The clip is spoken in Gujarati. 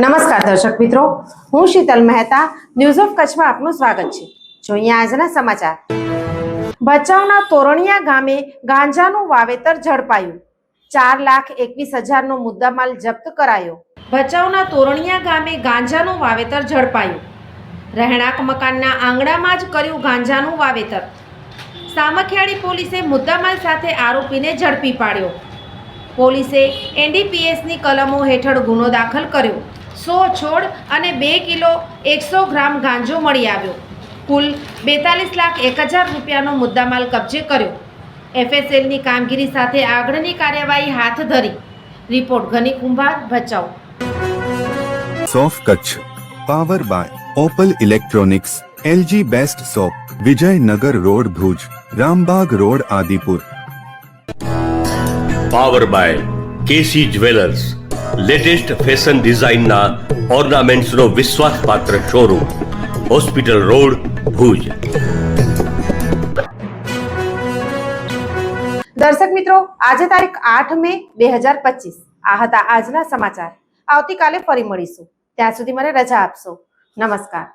નમસ્કાર દર્શક મિત્રો. હું શીતલ મહેતા ન્યૂઝ ઓફ કચ્છમાં આપનું સ્વાગત છે. જોઈએ આજના સમાચાર. ભચાઉના તોરણિયા ગામે ગાંજાનું વાવેતર ઝડપાયું. ચાર લાખ એકવીસ હજારનો મુદ્દામાલ જપ્ત કરાયો. ભચાઉના તોરણિયા ગામે ગાંજાનું વાવેતર ઝડપાયું. રહેણાંક મકાનના આંગણામાં જ કર્યું ગાંજાનું વાવેતર. સામખિયાળી પોલીસે મુદ્દામાલ સાથે આરોપીને ઝડપી પાડ્યો. પોલીસે એનડીપીએસની કલમો હેઠળ ગુનો દાખલ કર્યો. સો છોડ અને બે કિલો એકસો ગ્રામ ગાંજો મળી આવ્યો. કુલ બેતાલીસ લાખ એક હજાર રૂપિયાનો મુદ્દામાલ કબજે કર્યો. એફએસએલની કામગીરી સાથે આગળની કાર્યવાહી હાથ ધરી. Report Ghani Kumbhar Bhachau. સોફ Kutch. Power by Opal electronics LG best shop Vijaynagar road Bhuj Rambag road Adipur. Power by KC jewellers. Latest fashion ડિઝાઇનના ઓર્નામેન્ટ્સનો વિશ્વાસપાત્ર શોરૂમ હોસ્પિટલ રોડ ભુજ. દર્શક મિત્રો, આજે તારીખ આઠ મે બે હજાર પચીસ. આ હતા આજના સમાચાર. આવતીકાલે ફરી મળીશું. ત્યાં સુધી મને રજા આપશો. નમસ્કાર.